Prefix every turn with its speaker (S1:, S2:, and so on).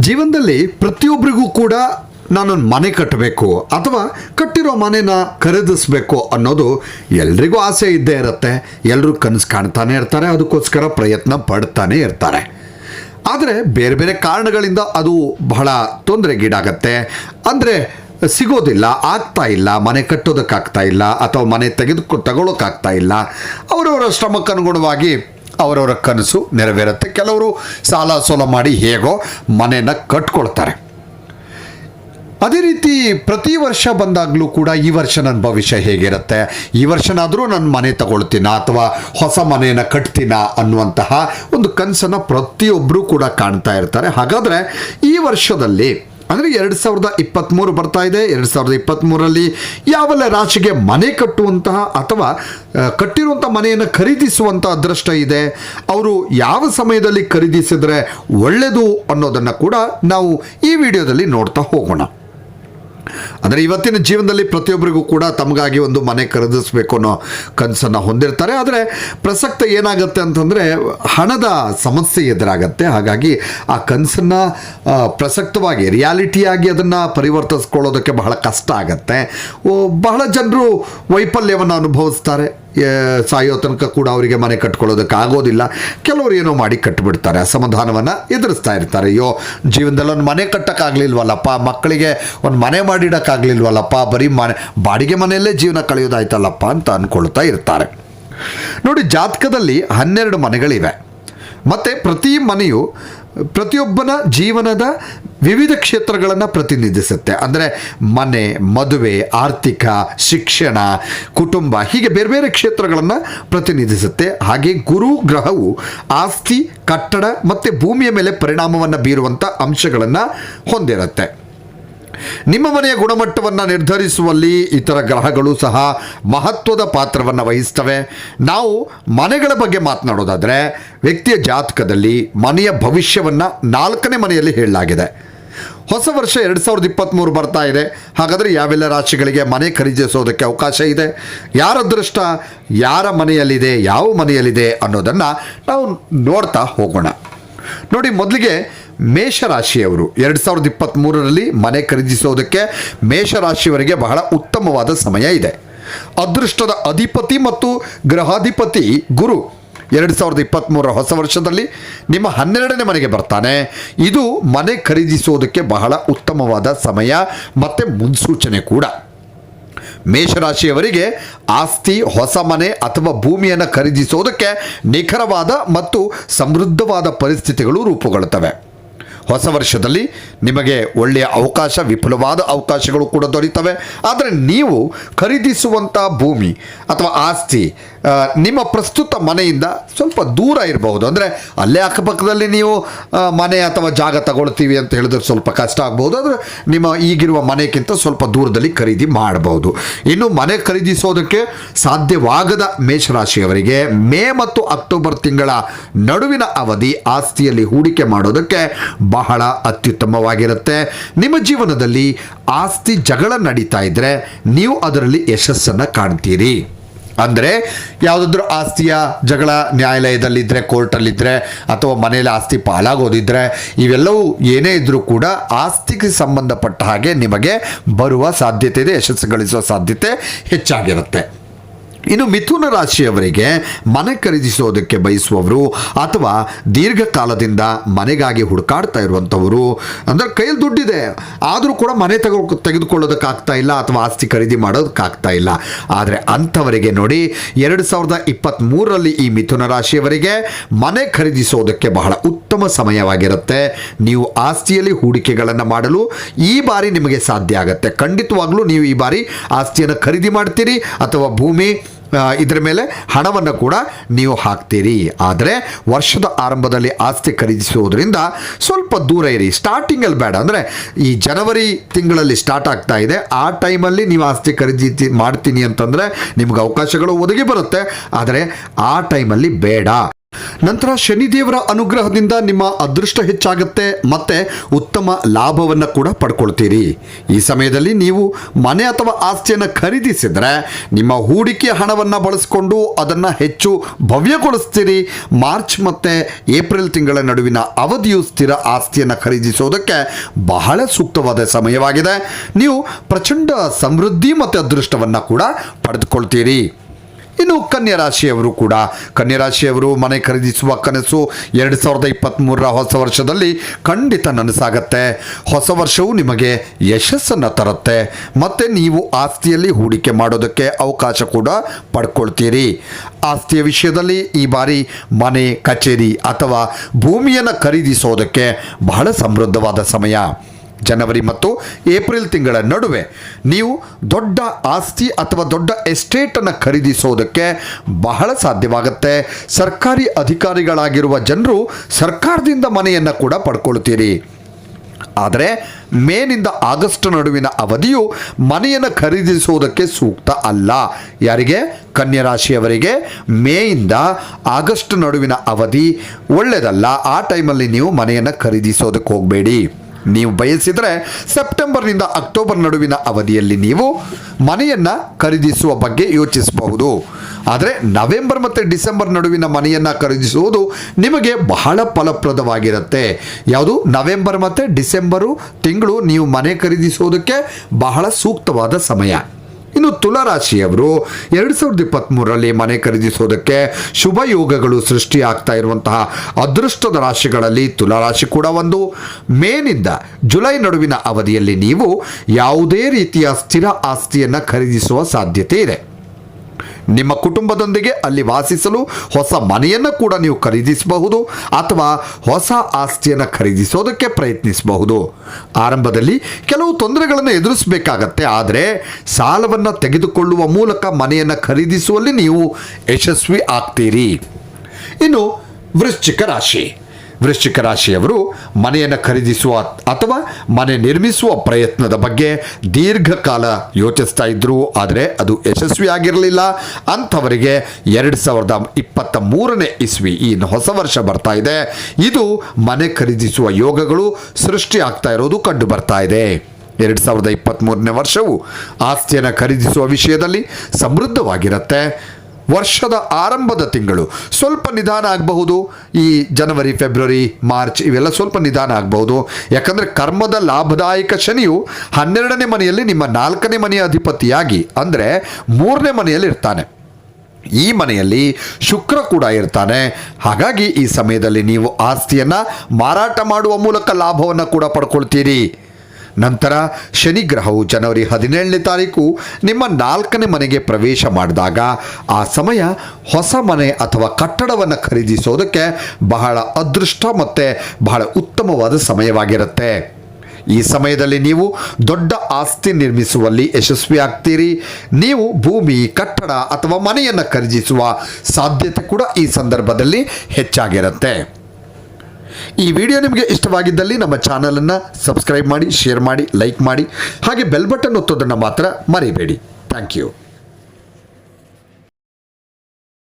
S1: ಜೀವನದಲ್ಲಿ ಪ್ರತಿಯೊಬ್ಬರಿಗೂ ಕೂಡ ನಾನೊಂದು ಮನೆ ಕಟ್ಟಬೇಕು ಅಥವಾ ಕಟ್ಟಿರೋ ಮನೆನ ಖರೀದಿಸ್ಬೇಕು ಅನ್ನೋದು ಎಲ್ರಿಗೂ ಆಸೆ ಇದ್ದೇ ಇರುತ್ತೆ. ಎಲ್ಲರೂ ಕನಸು ಕಾಣ್ತಾನೆ ಇರ್ತಾರೆ, ಅದಕ್ಕೋಸ್ಕರ ಪ್ರಯತ್ನ ಪಡ್ತಾನೆ ಇರ್ತಾರೆ. ಆದರೆ ಬೇರೆ ಬೇರೆ ಕಾರಣಗಳಿಂದ ಅದು ಬಹಳ ತೊಂದರೆಗೀಡಾಗತ್ತೆ. ಅಂದರೆ ಸಿಗೋದಿಲ್ಲ, ಆಗ್ತಾ ಇಲ್ಲ, ಮನೆ ಕಟ್ಟೋದಕ್ಕಾಗ್ತಾ ಇಲ್ಲ, ಅಥವಾ ಮನೆ ತೆಗೆದುಕೊ ತಗೊಳ್ಳೋಕ್ಕಾಗ್ತಾ ಇಲ್ಲ. ಅವರವರ ಶ್ರಮಕ್ಕನುಗುಣವಾಗಿ ಅವರವರ ಕನಸು ನೆರವೇರುತ್ತೆ. ಕೆಲವರು ಸಾಲ ಸೋಲ ಮಾಡಿ ಹೇಗೋ ಮನೆನ ಕಟ್ಕೊಳ್ತಾರೆ. ಅದೇ ರೀತಿ ಪ್ರತಿ ವರ್ಷ ಬಂದಾಗಲೂ ಕೂಡ ಈ ವರ್ಷ ನನ್ನ ಭವಿಷ್ಯ ಹೇಗಿರುತ್ತೆ? ಈ ವರ್ಷನಾದರೂ ನಾನು ಮನೆ ತಗೊಳ್ತೀನ ಅಥವಾ ಹೊಸ ಮನೆಯನ್ನು ಕಟ್ತೀನ ಅನ್ನುವಂತಹ ಒಂದು ಕನಸನ್ನು ಪ್ರತಿಯೊಬ್ಬರೂ ಕೂಡ ಕಾಣ್ತಾ ಇರ್ತಾರೆ. ಹಾಗಾದರೆ ಈ ವರ್ಷದಲ್ಲಿ ಅಂದರೆ ಎರಡು ಸಾವಿರದ ಇಪ್ಪತ್ತ್ಮೂರು ಬರ್ತಾ ಇದೆ. ಎರಡು ಸಾವಿರದ ಇಪ್ಪತ್ತ್ಮೂರಲ್ಲಿ ಯಾವೆಲ್ಲ ರಾಶಿಗೆ ಮನೆ ಕಟ್ಟುವಂತಹ ಅಥವಾ ಕಟ್ಟಿರುವಂಥ ಮನೆಯನ್ನು ಖರೀದಿಸುವಂಥ ಅದೃಷ್ಟ ಇದೆ, ಅವರು ಯಾವ ಸಮಯದಲ್ಲಿ ಖರೀದಿಸಿದರೆ ಒಳ್ಳೆಯದು ಅನ್ನೋದನ್ನು ಕೂಡ ನಾವು ಈ ವಿಡಿಯೋದಲ್ಲಿ ನೋಡ್ತಾ ಹೋಗೋಣ. ಅಂದರೆ ಇವತ್ತಿನ ಜೀವನದಲ್ಲಿ ಪ್ರತಿಯೊಬ್ಬರಿಗೂ ಕೂಡ ತಮಗಾಗಿ ಒಂದು ಮನೆ ಖರೀದಿಸಬೇಕು ಅನ್ನೋ ಕನಸನ್ನು ಹೊಂದಿರ್ತಾರೆ. ಆದರೆ ಪ್ರಸಕ್ತ ಏನಾಗುತ್ತೆ ಅಂತಂದರೆ ಹಣದ ಸಮಸ್ಯೆ ಎದುರಾಗತ್ತೆ. ಹಾಗಾಗಿ ಆ ಕನಸನ್ನು ಪ್ರಸಕ್ತವಾಗಿ, ರಿಯಾಲಿಟಿಯಾಗಿ ಅದನ್ನು ಪರಿವರ್ತಿಸ್ಕೊಳ್ಳೋದಕ್ಕೆ ಬಹಳ ಕಷ್ಟ ಆಗತ್ತೆ. ಬಹಳ ಜನರು ವೈಫಲ್ಯವನ್ನು ಅನುಭವಿಸ್ತಾರೆ. ಸಾಯೋ ತನಕ ಕೂಡ ಅವರಿಗೆ ಮನೆ ಕಟ್ಕೊಳ್ಳೋದಕ್ಕೆ ಆಗೋದಿಲ್ಲ. ಕೆಲವರು ಏನೋ ಮಾಡಿ ಕಟ್ಟಿಬಿಡ್ತಾರೆ ಅಸಮಾಧಾನವನ್ನು ಎದುರಿಸ್ತಾ ಇರ್ತಾರೆ. ಅಯ್ಯೋ, ಜೀವನದಲ್ಲಿ ಒಂದು ಮನೆ ಕಟ್ಟೋಕ್ಕಾಗಲಿಲ್ವಲ್ಲಪ್ಪ? ಮಕ್ಕಳಿಗೆ ಒಂದು ಮನೆ ಮಾಡಿಡೋಕ್ಕಾಗಲಿಲ್ವಲ್ಲಪ್ಪ? ಬರೀ ಮನೆ, ಬಾಡಿಗೆ ಮನೆಯಲ್ಲೇ ಜೀವನ ಕಳೆಯೋದಾಯ್ತಲ್ಲಪ್ಪ ಅಂತ ಅಂದ್ಕೊಳ್ತಾ ಇರ್ತಾರೆ. ನೋಡಿ, ಜಾತಕದಲ್ಲಿ ಹನ್ನೆರಡು ಮನೆಗಳಿವೆ. ಮತ್ತು ಪ್ರತಿ ಮನೆಯು ಪ್ರತಿಯೊಬ್ಬನ ಜೀವನದ ವಿವಿಧ ಕ್ಷೇತ್ರಗಳನ್ನು ಪ್ರತಿನಿಧಿಸುತ್ತೆ. ಅಂದರೆ ಮನೆ, ಮದುವೆ, ಆರ್ಥಿಕ, ಶಿಕ್ಷಣ, ಕುಟುಂಬ, ಹೀಗೆ ಬೇರೆ ಬೇರೆ ಕ್ಷೇತ್ರಗಳನ್ನು ಪ್ರತಿನಿಧಿಸುತ್ತೆ. ಹಾಗೆ ಗುರು ಗ್ರಹವು ಆಸ್ತಿ, ಕಟ್ಟಡ ಮತ್ತು ಭೂಮಿಯ ಮೇಲೆ ಪರಿಣಾಮವನ್ನು ಬೀರುವಂಥ ಅಂಶಗಳನ್ನು ಹೊಂದಿರುತ್ತೆ. ನಿಮ್ಮ ಮನೆಯ ಗುಣಮಟ್ಟವನ್ನು ನಿರ್ಧರಿಸುವಲ್ಲಿ ಇತರ ಗ್ರಹಗಳು ಸಹ ಮಹತ್ವದ ಪಾತ್ರವನ್ನು ವಹಿಸ್ತವೆ. ನಾವು ಮನೆಗಳ ಬಗ್ಗೆ ಮಾತನಾಡೋದಾದರೆ, ವ್ಯಕ್ತಿಯ ಜಾತಕದಲ್ಲಿ ಮನೆಯ ಭವಿಷ್ಯವನ್ನು ನಾಲ್ಕನೇ ಮನೆಯಲ್ಲಿ ಹೇಳಲಾಗಿದೆ. ಹೊಸ ವರ್ಷ ಎರಡು ಸಾವಿರದ ಇಪ್ಪತ್ತ್ಮೂರು ಬರ್ತಾ ಇದೆ. ಹಾಗಾದರೆ ಯಾವೆಲ್ಲ ರಾಶಿಗಳಿಗೆ ಮನೆ ಖರೀದಿಸೋದಕ್ಕೆ ಅವಕಾಶ ಇದೆ? ಯಾರ ಅದೃಷ್ಟ? ಯಾರ ಮನೆಯಲ್ಲಿದೆ? ಯಾವ ಮನೆಯಲ್ಲಿದೆ ಅನ್ನೋದನ್ನು ನಾವು ನೋಡ್ತಾ ಹೋಗೋಣ. ನೋಡಿ, ಮೊದಲಿಗೆ ಮೇಷರಾಶಿಯವರು. ಎರಡು ಸಾವಿರದ ಇಪ್ಪತ್ತ್ಮೂರರಲ್ಲಿ ಮನೆ ಖರೀದಿಸೋದಕ್ಕೆ ಮೇಷರಾಶಿಯವರಿಗೆ ಬಹಳ ಉತ್ತಮವಾದ ಸಮಯ ಇದೆ. ಅದೃಷ್ಟದ ಅಧಿಪತಿ ಮತ್ತು ಗ್ರಹಾಧಿಪತಿ ಗುರು ಎರಡು ಸಾವಿರದ ಇಪ್ಪತ್ತ್ಮೂರರ ಹೊಸ ವರ್ಷದಲ್ಲಿ ನಿಮ್ಮ ಹನ್ನೆರಡನೇ ಮನೆಗೆ ಬರ್ತಾನೆ. ಇದು ಮನೆ ಖರೀದಿಸೋದಕ್ಕೆ ಬಹಳ ಉತ್ತಮವಾದ ಸಮಯ ಮತ್ತು ಮುನ್ಸೂಚನೆ ಕೂಡ. ಮೇಷರಾಶಿಯವರಿಗೆ ಆಸ್ತಿ, ಹೊಸ ಮನೆ ಅಥವಾ ಭೂಮಿಯನ್ನು ಖರೀದಿಸೋದಕ್ಕೆ ನಿಖರವಾದ ಮತ್ತು ಸಮೃದ್ಧವಾದ ಪರಿಸ್ಥಿತಿಗಳು ರೂಪುಗೊಳ್ಳುತ್ತವೆ. ಹೊಸ ವರ್ಷದಲ್ಲಿ ನಿಮಗೆ ಒಳ್ಳೆಯ ಅವಕಾಶ, ವಿಪುಲವಾದ ಅವಕಾಶಗಳು ಕೂಡ ದೊರೀತವೆ. ಆದರೆ ನೀವು ಖರೀದಿಸುವಂಥ ಭೂಮಿ ಅಥವಾ ಆಸ್ತಿ ನಿಮ್ಮ ಪ್ರಸ್ತುತ ಮನೆಯಿಂದ ಸ್ವಲ್ಪ ದೂರ ಇರಬಹುದು. ಅಂದರೆ ಅಲ್ಲೇ ಅಕ್ಕಪಕ್ಕದಲ್ಲಿ ನೀವು ಮನೆ ಅಥವಾ ಜಾಗ ತಗೊಳ್ತೀವಿ ಅಂತ ಹೇಳಿದ್ರೆ ಸ್ವಲ್ಪ ಕಷ್ಟ ಆಗ್ಬೋದು ಆದರೆ ನಿಮ್ಮ ಈಗಿರುವ ಮನೆಗಿಂತ ಸ್ವಲ್ಪ ದೂರದಲ್ಲಿ ಖರೀದಿ ಮಾಡಬಹುದು. ಇನ್ನು ಮನೆ ಖರೀದಿಸೋದಕ್ಕೆ ಸಾಧ್ಯವಾಗದ ಮೇಷರಾಶಿಯವರಿಗೆ ಮೇ ಮತ್ತು ಅಕ್ಟೋಬರ್ ತಿಂಗಳ ನಡುವಿನ ಅವಧಿ ಆಸ್ತಿಯಲ್ಲಿ ಹೂಡಿಕೆ ಮಾಡೋದಕ್ಕೆ ಬಹಳ ಅತ್ಯುತ್ತಮವಾಗಿರುತ್ತೆ. ನಿಮ್ಮ ಜೀವನದಲ್ಲಿ ಆಸ್ತಿ ಜಗಳ ನಡೀತಾ ಇದ್ದರೆ ನೀವು ಅದರಲ್ಲಿ ಯಶಸ್ಸನ್ನು ಕಾಣ್ತೀರಿ. ಅಂದರೆ ಯಾವುದಾದ್ರೂ ಆಸ್ತಿಯ ಜಗಳ ನ್ಯಾಯಾಲಯದಲ್ಲಿದ್ದರೆ ಕೋರ್ಟಲ್ಲಿದ್ದರೆ ಅಥವಾ ಮನೆಯಲ್ಲಿ ಆಸ್ತಿ ಪಾಲಾಗೋದಿದ್ದರೆ ಇವೆಲ್ಲವೂ ಏನೇ ಇದ್ದರೂ ಕೂಡ ಆಸ್ತಿಗೆ ಸಂಬಂಧಪಟ್ಟ ಹಾಗೆ ನಿಮಗೆ ಬರುವ ಸಾಧ್ಯತೆ ಇದೆ, ಯಶಸ್ಸು ಗಳಿಸುವ ಸಾಧ್ಯತೆ ಹೆಚ್ಚಾಗಿರುತ್ತೆ. ಇನ್ನು ಮಿಥುನ ರಾಶಿಯವರಿಗೆ ಮನೆ ಖರೀದಿಸೋದಕ್ಕೆ ಬಯಸುವವರು ಅಥವಾ ದೀರ್ಘಕಾಲದಿಂದ ಮನೆಗಾಗಿ ಹುಡುಕಾಡ್ತಾ ಇರುವಂಥವರು, ಅಂದರೆ ಕೈಯಲ್ಲಿ ದುಡ್ಡಿದೆ, ಆದರೂ ಕೂಡ ಮನೆ ತಗೋ, ತೆಗೆದುಕೊಳ್ಳೋದಕ್ಕಾಗ್ತಾ ಇಲ್ಲ ಅಥವಾ ಆಸ್ತಿ ಖರೀದಿ ಮಾಡೋದಕ್ಕಾಗ್ತಾ ಇಲ್ಲ. ಆದರೆ ಅಂಥವರಿಗೆ ನೋಡಿ, ಎರಡು ಸಾವಿರದ ಇಪ್ಪತ್ತ್ಮೂರರಲ್ಲಿ ಈ ಮಿಥುನ ರಾಶಿಯವರಿಗೆ ಮನೆ ಖರೀದಿಸೋದಕ್ಕೆ ಬಹಳ ಉತ್ತಮ ಸಮಯವಾಗಿರುತ್ತೆ. ನೀವು ಆಸ್ತಿಯಲ್ಲಿ ಹೂಡಿಕೆಗಳನ್ನು ಮಾಡಲು ಈ ಬಾರಿ ನಿಮಗೆ ಸಾಧ್ಯ ಆಗುತ್ತೆ. ಖಂಡಿತವಾಗ್ಲೂ ನೀವು ಈ ಬಾರಿ ಆಸ್ತಿಯನ್ನು ಖರೀದಿ ಮಾಡ್ತೀರಿ ಅಥವಾ ಭೂಮಿ ಇದರ ಮೇಲೆ ಹಣವನ್ನು ಕೂಡ ನೀವು ಹಾಕ್ತೀರಿ. ಆದರೆ ವರ್ಷದ ಆರಂಭದಲ್ಲಿ ಆಸ್ತಿ ಖರೀದಿಸುವುದರಿಂದ ಸ್ವಲ್ಪ ದೂರ ಇರಿ. ಸ್ಟಾರ್ಟಿಂಗಲ್ಲಿ ಬೇಡ. ಅಂದರೆ ಈ ಜನವರಿ ತಿಂಗಳಲ್ಲಿ ಸ್ಟಾರ್ಟ್ ಆಗ್ತಾ ಇದೆ. ಆ ಟೈಮಲ್ಲಿ ನೀವು ಆಸ್ತಿ ಖರೀದಿ ಮಾಡ್ತೀನಿ ಅಂತಂದರೆ ನಿಮ್ಗೆ ಅವಕಾಶಗಳು ಒದಗಿ ಬರುತ್ತೆ. ಆದರೆ ಆ ಟೈಮಲ್ಲಿ ಬೇಡ. ನಂತರ ಶನಿದೇವರ ಅನುಗ್ರಹದಿಂದ ನಿಮ್ಮ ಅದೃಷ್ಟ ಹೆಚ್ಚಾಗುತ್ತೆ, ಮತ್ತೆ ಉತ್ತಮ ಲಾಭವನ್ನು ಕೂಡ ಪಡ್ಕೊಳ್ತೀರಿ. ಈ ಸಮಯದಲ್ಲಿ ನೀವು ಮನೆ ಅಥವಾ ಆಸ್ತಿಯನ್ನು ಖರೀದಿಸಿದರೆ ನಿಮ್ಮ ಹೂಡಿಕೆ ಹಣವನ್ನು ಬಳಸಿಕೊಂಡು ಅದನ್ನು ಹೆಚ್ಚು ಭವ್ಯಗೊಳಿಸ್ತೀರಿ. ಮಾರ್ಚ್ ಮತ್ತು ಏಪ್ರಿಲ್ ತಿಂಗಳ ನಡುವಿನ ಅವಧಿಯು ಸ್ಥಿರ ಆಸ್ತಿಯನ್ನು ಖರೀದಿಸೋದಕ್ಕೆ ಬಹಳ ಸೂಕ್ತವಾದ ಸಮಯವಾಗಿದೆ. ನೀವು ಪ್ರಚಂಡ ಸಮೃದ್ಧಿ ಮತ್ತು ಅದೃಷ್ಟವನ್ನು ಕೂಡ ಪಡೆದುಕೊಳ್ತೀರಿ. ಇನ್ನು ಕನ್ಯಾ ರಾಶಿಯವರು ಕೂಡ. ಕನ್ಯಾ ರಾಶಿಯವರು ಮನೆ ಖರೀದಿಸುವ ಕನಸು ಎರಡು ಸಾವಿರದ ಇಪ್ಪತ್ತ್ಮೂರರ ಹೊಸ ವರ್ಷದಲ್ಲಿ ಖಂಡಿತ ನನಸಾಗತ್ತೆ. ಹೊಸ ವರ್ಷವು ನಿಮಗೆ ಯಶಸ್ಸನ್ನು ತರುತ್ತೆ. ಮತ್ತು ನೀವು ಆಸ್ತಿಯಲ್ಲಿ ಹೂಡಿಕೆ ಮಾಡೋದಕ್ಕೆ ಅವಕಾಶ ಕೂಡ ಪಡ್ಕೊಳ್ತೀರಿ. ಆಸ್ತಿಯ ವಿಷಯದಲ್ಲಿ ಈ ಬಾರಿ ಮನೆ, ಕಚೇರಿ ಅಥವಾ ಭೂಮಿಯನ್ನು ಖರೀದಿಸೋದಕ್ಕೆ ಬಹಳ ಸಮೃದ್ಧವಾದ ಸಮಯ. ಜನವರಿ ಮತ್ತು ಏಪ್ರಿಲ್ ತಿಂಗಳ ನಡುವೆ. ನೀವು ದೊಡ್ಡ ಆಸ್ತಿ ಅಥವಾ ದೊಡ್ಡ ಎಸ್ಟೇಟನ್ನು ಖರೀದಿಸೋದಕ್ಕೆ ಬಹಳ ಸಾಧ್ಯವಾಗುತ್ತೆ. ಸರ್ಕಾರಿ ಅಧಿಕಾರಿಗಳಾಗಿರುವ ಜನರು ಸರ್ಕಾರದಿಂದ ಮನೆಯನ್ನು ಕೂಡ ಪಡ್ಕೊಳ್ತೀರಿ. ಆದರೆ ಮೇನಿಂದ ಆಗಸ್ಟ್ ನಡುವಿನ ಅವಧಿಯು ಮನೆಯನ್ನು ಖರೀದಿಸುವುದಕ್ಕೆ ಸೂಕ್ತ ಅಲ್ಲ. ಯಾರಿಗೆ? ಕನ್ಯಾ ರಾಶಿಯವರಿಗೆ ಮೇಯಿಂದ ಆಗಸ್ಟ್ ನಡುವಿನ ಅವಧಿ ಒಳ್ಳೆಯದಲ್ಲ ಆ ಟೈಮಲ್ಲಿ ನೀವು ಮನೆಯನ್ನು ಖರೀದಿಸೋದಕ್ಕೆ ಹೋಗಬೇಡಿ. ನೀವು ಬಯಸಿದರೆ ಸೆಪ್ಟೆಂಬರ್ನಿಂದ ಅಕ್ಟೋಬರ್ ನಡುವಿನ ಅವಧಿಯಲ್ಲಿ ನೀವು ಮನೆಯನ್ನು ಖರೀದಿಸುವ ಬಗ್ಗೆ ಯೋಚಿಸಬಹುದು. ಆದರೆ ನವೆಂಬರ್ ಮತ್ತು ಡಿಸೆಂಬರ್ ನಡುವಿನ ಮನೆಯನ್ನು ಖರೀದಿಸುವುದು ನಿಮಗೆ ಬಹಳ ಫಲಪ್ರದವಾಗಿರುತ್ತೆ. ಯಾವುದು? ನವೆಂಬರ್ ಮತ್ತು ಡಿಸೆಂಬರು ತಿಂಗಳು ನೀವು ಮನೆ ಖರೀದಿಸುವುದಕ್ಕೆ ಬಹಳ ಸೂಕ್ತವಾದ ಸಮಯ. ಇನ್ನು ತುಲಾರಾಶಿಯವರು ಎರಡು ಸಾವಿರದ ಇಪ್ಪತ್ತ್ಮೂರರಲ್ಲಿ ಮನೆ ಖರೀದಿಸೋದಕ್ಕೆ ಶುಭ ಯೋಗಗಳು ಸೃಷ್ಟಿಯಾಗ್ತಾ ಇರುವಂತಹ ಅದೃಷ್ಟದ ರಾಶಿಗಳಲ್ಲಿ ತುಲಾರಾಶಿ ಕೂಡ ಒಂದು. ಮೇನಿಂದ ಜುಲೈ ನಡುವಿನ ಅವಧಿಯಲ್ಲಿ ನೀವು ಯಾವುದೇ ರೀತಿಯ ಸ್ಥಿರ ಆಸ್ತಿಯನ್ನು ಖರೀದಿಸುವ ಸಾಧ್ಯತೆ ಇದೆ. ನಿಮ್ಮ ಕುಟುಂಬದೊಂದಿಗೆ ಅಲ್ಲಿ ವಾಸಿಸಲು ಹೊಸ ಮನೆಯನ್ನು ಕೂಡ ನೀವು ಖರೀದಿಸಬಹುದು ಅಥವಾ ಹೊಸ ಆಸ್ತಿಯನ್ನು ಖರೀದಿಸೋದಕ್ಕೆ ಪ್ರಯತ್ನಿಸಬಹುದು. ಆರಂಭದಲ್ಲಿ ಕೆಲವು ತೊಂದರೆಗಳನ್ನು ಎದುರಿಸಬೇಕಾಗತ್ತೆ, ಆದರೆ ಸಾಲವನ್ನು ತೆಗೆದುಕೊಳ್ಳುವ ಮೂಲಕ ಮನೆಯನ್ನು ಖರೀದಿಸುವಲ್ಲಿ ನೀವು ಯಶಸ್ವಿ ಆಗ್ತೀರಿ. ಇನ್ನು ವೃಶ್ಚಿಕ ರಾಶಿ. ವೃಶ್ಚಿಕ ರಾಶಿಯವರು ಮನೆಯನ್ನು ಖರೀದಿಸುವ ಅಥವಾ ಮನೆ ನಿರ್ಮಿಸುವ ಪ್ರಯತ್ನದ ಬಗ್ಗೆ ದೀರ್ಘಕಾಲ ಯೋಚಿಸ್ತಾ ಇದ್ರು. ಆದರೆ ಅದು ಯಶಸ್ವಿಯಾಗಿರಲಿಲ್ಲ. ಅಂಥವರಿಗೆ ಎರಡು ಸಾವಿರದ ಇಪ್ಪತ್ತ ಮೂರನೇ ಇಸ್ವಿ ಈ ಹೊಸ ವರ್ಷ ಬರ್ತಾ ಇದೆ. ಇದು ಮನೆ ಖರೀದಿಸುವ ಯೋಗಗಳು ಸೃಷ್ಟಿ ಆಗ್ತಾ ಇರೋದು ಕಂಡು ಬರ್ತಾ ಇದೆ. ಎರಡು ಸಾವಿರದ ಇಪ್ಪತ್ತ್ಮೂರನೇ ವರ್ಷವು ಆಸ್ತಿಯನ್ನು ಖರೀದಿಸುವ ವಿಷಯದಲ್ಲಿ ಸಮೃದ್ಧವಾಗಿರುತ್ತೆ. ವರ್ಷದ ಆರಂಭದ ತಿಂಗಳು. ಸ್ವಲ್ಪ ನಿಧಾನ ಆಗಬಹುದು. ಈ ಜನವರಿ, ಫೆಬ್ರವರಿ, ಮಾರ್ಚ್ ಇವೆಲ್ಲ ಸ್ವಲ್ಪ ನಿಧಾನ ಆಗಬಹುದು. ಯಾಕಂದರೆ ಕರ್ಮದ ಲಾಭದಾಯಕ ಶನಿಯು ಹನ್ನೆರಡನೇ ಮನೆಯಲ್ಲಿ ನಿಮ್ಮ ನಾಲ್ಕನೇ ಮನೆಯ ಅಧಿಪತಿಯಾಗಿ, ಅಂದರೆ ಮೂರನೇ ಮನೆಯಲ್ಲಿ ಇರ್ತಾನೆ. ಈ ಮನೆಯಲ್ಲಿ ಶುಕ್ರ ಕೂಡ ಇರ್ತಾನೆ. ಹಾಗಾಗಿ ಈ ಸಮಯದಲ್ಲಿ ನೀವು ಆಸ್ತಿಯನ್ನು ಮಾರಾಟ ಮಾಡುವ ಮೂಲಕ ಲಾಭವನ್ನು ಕೂಡ ಪಡ್ಕೊಳ್ತೀರಿ. ನಂತರ ಶನಿಗ್ರಹವು ಜನವರಿ ಹದಿನೇಳನೇ ತಾರೀಕು ನಿಮ್ಮ ನಾಲ್ಕನೇ ಮನೆಗೆ ಪ್ರವೇಶ ಮಾಡಿದಾಗ ಆ ಸಮಯ ಹೊಸ ಮನೆ ಅಥವಾ ಕಟ್ಟಡವನ್ನು ಖರೀದಿಸೋದಕ್ಕೆ ಬಹಳ ಅದೃಷ್ಟ ಮತ್ತು ಬಹಳ ಉತ್ತಮವಾದ ಸಮಯವಾಗಿರುತ್ತೆ. ಈ ಸಮಯದಲ್ಲಿ ನೀವು ದೊಡ್ಡ ಆಸ್ತಿ ನಿರ್ಮಿಸುವಲ್ಲಿ ಯಶಸ್ವಿ ಆಗ್ತೀರಿ. ನೀವು ಭೂಮಿ, ಕಟ್ಟಡ ಅಥವಾ ಮನೆಯನ್ನು ಖರೀದಿಸುವ ಸಾಧ್ಯತೆ ಕೂಡ ಈ ಸಂದರ್ಭದಲ್ಲಿ ಹೆಚ್ಚಾಗಿರುತ್ತೆ. ಈ ವಿಡಿಯೋ ನಿಮಗೆ ಇಷ್ಟವಾಗಿದ್ದಲ್ಲಿ ನಮ್ಮ ಚಾನಲನ್ನು ಸಬ್ಸ್ಕ್ರೈಬ್ ಮಾಡಿ ಶೇರ್ ಮಾಡಿ ಲೈಕ್ ಮಾಡಿ, ಹಾಗೆ ಬೆಲ್ ಬಟನ್ ಒತ್ತೋದನ್ನು ಮಾತ್ರ ಮರಿಬೇಡಿ. Thank you